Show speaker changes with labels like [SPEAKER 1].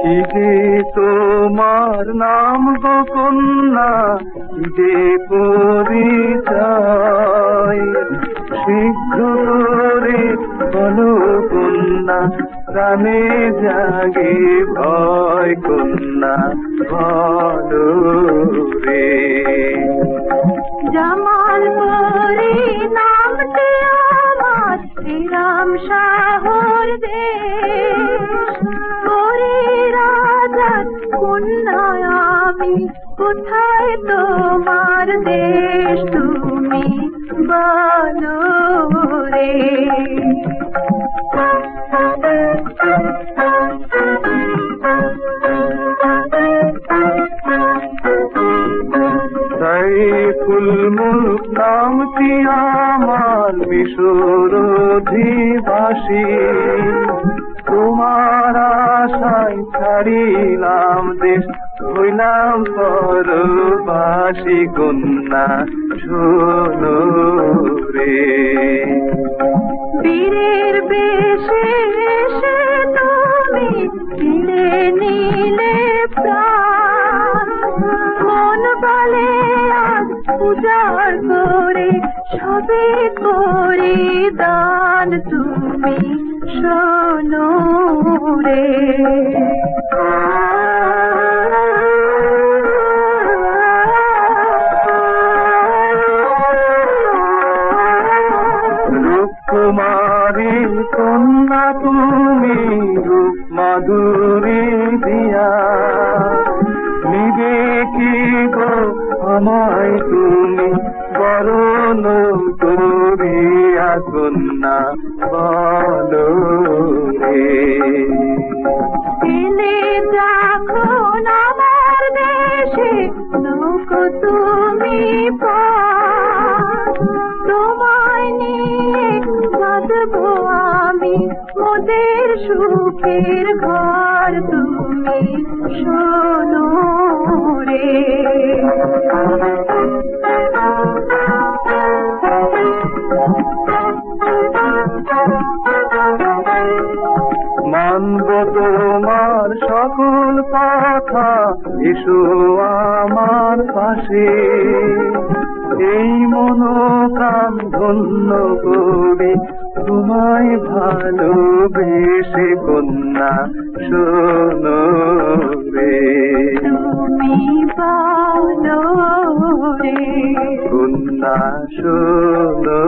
[SPEAKER 1] কি তোমার নাম গো কন্যা, যে পরিচয়। বলো কন্যা, প্রাণে জাগে ভয় কন্যা, বলো রে।
[SPEAKER 2] জামাল পরে নাম আমার রাম কন্যা আমি কোথায় তোমার দেশ তুমি? বলো রে।
[SPEAKER 1] তাই ফুলমুল নামটি আমার মিশর অধিবাসী তোমার আশায় ছাড়িলাম দেশ, হইলাম পরবাসী কন্যা শোনো রে।
[SPEAKER 2] উজাড় করে সবে করে দান তুমি শোনো রে।
[SPEAKER 1] রূপকুমারী কন্যা তুমি রূপ মাধুরী দিয়া। নিবে কি গো আমায় তুমি? করিয়া কন্যা বলো রে।
[SPEAKER 2] যখন আমার দেশে, লোক তুমি তোমায় নিয়ে বাঁধবো আমি মোদের সুখের ঘর তুমি শোনো রে।
[SPEAKER 1] মানব তোমার সকল কথা, এসো আমার পাশে। এই মনোকাম ধন্য করি তোমায় ভালোবেসে কন্যা, শোনো রে।
[SPEAKER 2] তুমি রে
[SPEAKER 1] কন্যা শোনো